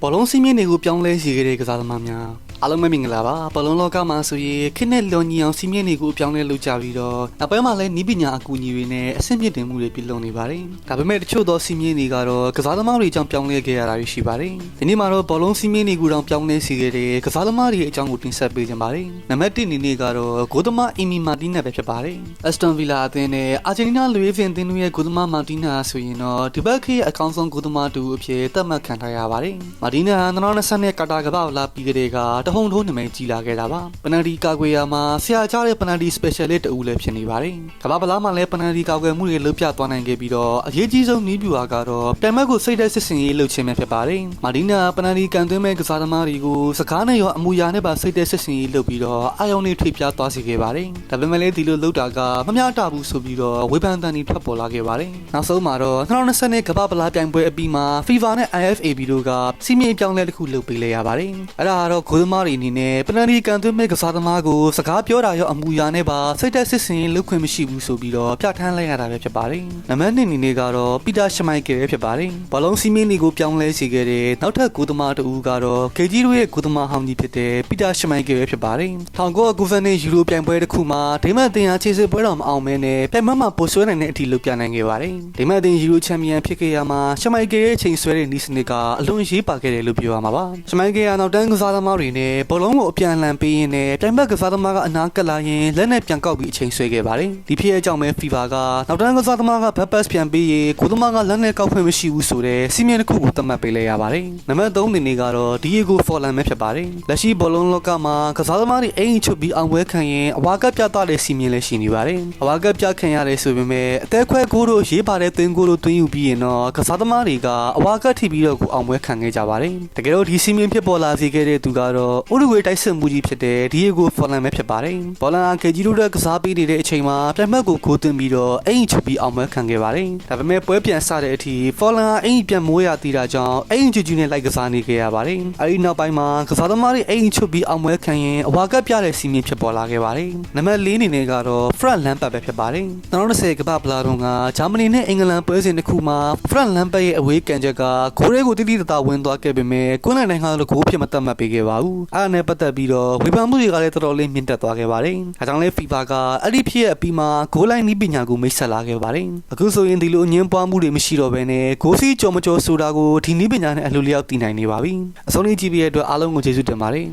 ဘောလုံးစီးမြင့်တွေကိုပြောင်းလဲစီခဲ့တဲ့ကစားသမားများ အားလုံးပဲမင်္ဂလာပါဘောလုံးလောကမှာဆိုရင်ခက်နဲ့လွန်ညီအောင်စီးမြင့်တွေကိုပြောင်းလဲလုပ်ကြပြီးတော့နောက်ပိုင်းမှာလည်းနီးပညာအကူအညီတွေနဲ့အဆင့်မြင့်တင်မှုတွေပြုလုပ်နေပါတယ်ဒါပေမဲ့တချို့သောစီးမြင့်တွေကတော့ကစားသမားတွေအကြောင်းပြောင်းလဲခဲ့ရတာရှိပါတယ်ဒီနေ့မှာတော့ဘောလုံးစီးမြင့်တွေကိုတောင်ပြောင်းလဲစီခဲ့တဲ့ကစားသမားတွေအကြောင်းကိုတင်ဆက်ပေးခြင်းပါတယ်နံပါတ်1အနေနဲ့ကတော့ဂိုးသမားအီမီမာတီနာပဲဖြစ်ပါတယ်အက်စတွန်ဗီလာအသင်းနဲ့အာဂျင်တီးနားလူရေးဖင်အသင်းတို့ရဲ့ဂိုးသမားမာတီနာဆိုရင်တော့ဒီဘက်ခေတ်အကောင်းဆုံးဂိုးသမားတူအဖြစ်သတ်မှတ်ခံထားရပါတယ်မာတီနာ2020နဲ့ကာတာကပ္ပလာပြီးကလေးကတဟုန်ထိုးနမိတ်ကြီးလာခဲ့တာပါပနန်ဒီကာကွယ်ရာမှာဆရာကြားတဲ့ပနန်ဒီ specialist တူလည်းဖြစ်နေပါတယ်ကမ္ဘာပလားမှာလည်းပနန်ဒီကာကွယ်မှုတွေလုပ်ပြသွားနိုင်ခဲ့ပြီးတော့အရေးကြီးဆုံးနီးပြူဟာကတော့ပြိုင်ဘက်ကိုစိတ်သက်စစ်စင်ရေးလုပ်ခြင်းပဲဖြစ်ပါတယ်မာတီနာပနန်ဒီကန်သွင်းမဲ့ကစားသမားတွေကိုစကားနဲ့ရောအမူအရာနဲ့ပါစိတ်သက်စစ်စင်ရေးလုပ်ပြီးတော့အာယုံတွေထွေပြားသွားစေခဲ့ပါတယ်ဒါပေမဲ့လည်းဒီလိုလုပ်တာကမမျှတဘူးဆိုပြီးတော့ဝေဖန်တန်တွေထွက်ပေါ်လာခဲ့ပါတယ်နောက်ဆုံးမှာတော့2020နဲ့ကမ္ဘာပလားပြိုင်ပွဲအပြီးမှာ FIFA နဲ့ IFAB တို့ကစီမင်းပြောင်းလဲတစ်ခုလုပ်ပေးလိုက်ရပါတယ်အဲ့ဒါကတော့ဂိုးသမားတွေအနေနဲ့ပနန်ဒီကန်သွင်းမဲ့ကစားသမားကိုစကားပြောတာရောအမူအရာနဲ့ပါစိတ်သက်စစ်စင်ရေးလုပ်ခွင့်မရှိဘူးဆိုပြီးတော့ပြဋ္ဌာန်းလိုက်ရတာပဲဖြစ်ပါတယ်နံပါတ်2အနေနဲ့ကတော့ပီတာရှမိုက်ကယ်ပဲဖြစ်ပါတယ်ဘလုံးစီမင်းတွေကိုပြောင်းလဲစေခဲ့တဲ့နောက်ထပ်ဂိုးသမားတဦးကတော့ကေဂျီတို့ရဲ့ဂိုးသမားဟောင်းကြီးဖြစ်တဲ့ပီတာရှမိုက်ကယ်ပဲဖြစ်ပါတယ်1990နဲ့ယူရိုပြိုင်ပွဲတစ်ခုမှာဒိမတ်တင်ဟာခြေစစ်ပွဲတော်မအောင်မဲနဲ့ပြိုင်ပွဲမှာပိုဆွဲနိုင်တဲ့အထိလုပ်ပြနိုင်ခဲ့ပါတယ်ဒိမတ်တင်ယူရိုချန်ပီယံဖြစ်ခဲ့ရမှာရှမိုက်ကယ်ရဲ့ချိန်ဆွဲတဲ့နီးစနစ်ကအလွန်ရေးပါခဲ့တယ်လို့ပြောရမှာပါရှမိုက်ကယ်ကနောက်တန်းကစားသမားတွေနဲ့ဘောလုံးကိုအပြန်အလှန်ပေးရင်းနဲ့ပြိုင်ဘက်ကစားသမားကအနားကပ်လာရင်လက်နဲ့ပြန်ကောက်ပြီးအချိန်ဆွဲခဲ့ပါတယ်ဒီဖြစ်ရဲ့အကြောင်းပဲ FIFA ကနောက်တန်းကစားသမားကဘတ်ပတ်ပြန်ပေးရင်ကိုသမားကလက်နဲ့ကောက်ဖွင့်မရှိဘူးဆိုတဲ့စီမံတစ်ခုကိုသတ်မှတ်ပေးလိုက်ရပါတယ်နံပါတ်3အနေနဲ့ကတော့ဒီယေကိုဖော်လန်ပဲဖြစ်ပါတယ်လက်ရှိဘောလုံးလောကမှာကစားသမားတွေအိမ်ချုပ်ပြီးအောင်ပွဲခံရင်အဝါကပ်ပြသတဲ့စီမံလည်းရှိနေပါတယ်အဝါကပ်ပြခံရတယ်ဆိုပေမဲ့အသက်ခွဲကိုတို့ရေးပါတဲ့သွင်းကိုတို့သွင်းယူပြီးရင်တော့ကစားသမားတွေကအဝါကပ်ထိပြီးတော့ကိုအောင်ပွဲခံခဲ့ကြပါတယ်တကယ်တော့ဒီစီမံဖြစ်ပေါ်လာစေခဲ့တဲ့သူကတော့ဥရုဂွေတိုက်စစ်မှုကြီးဖြစ်တဲ့ဒီယေကိုဖော်လန်ပဲဖြစ်ပါတယ်ဘောလန်အကေဂျီတို့ကစားပေးနေတဲ့အချိန်မှာပြိုင်ဘက်ကိုကိုသွင်းပြီးတော့အိမ်ချုပ်ပြီးအောင်ပွဲခံခဲ့ပါတယ်ဒါပေမဲ့ပွဲပြန်စတဲ့အထိဖော်လန်အိမ်ပြန်မိုးရသေးတာကြောင့်အိမ်ချူချူနဲ့လိုက်ကစားနေခဲ့ရပါတယ်အဲဒီနောက်ပိုင်းမှာကစားသမားတွေအိမ်ချုပ်ပြီးအောင်ပွဲခံရင်အဝါကပ်ပြတဲ့စီမင်းဖြစ်ပေါ်လာခဲ့ပါတယ်နံပါတ်၄အနေနဲ့ကတော့ Frank Lampard ပဲဖြစ်ပါတယ်2010ကမ္ဘာပလာတုန်းကဂျာမနီနဲ့အင်္ဂလန်ပွဲစဉ်တစ်ခုမှာ Frank Lampard ရဲ့အဝေးကန်ချက်ကဂိုးတွေကိုတိတိတသားဝင်သွားခဲ့ပေမဲ့ကွန်းလန်နိုင်ငံကဂိုးဖြစ်မတတ်မှတ်ပေးခဲ့ပါဘူးအဲ့ဒါနဲ့ပတ်သက်ပြီးတော့ဝေဖန်မှုတွေကလည်းတော်တော်လေးမြင့်တက်သွားခဲ့ပါတယ်ဒါကြောင့်လဲ FIFA ကအဲ့ဒီဖြစ်ရဲ့အပြီးမှာဂိုးလိုင်းနီးပညာကိုမိတ်ဆက်လာခဲ့ပါတယ်အခုဆိုရင်ဒီလိုအငင်းပွားမှုတွေမရှိတော့ဘဲနဲ့ဂိုးစီကြော်မကြော်ဆိုတာကိုဒီနီးပညာနဲ့အလှူလျောက်တည်နိုင်နေပါပြီအဆုံးလေးကြည့်ပြီးရတဲ့အတွက်အားလုံးကိုကျေးဇူးတင်ပါတယ်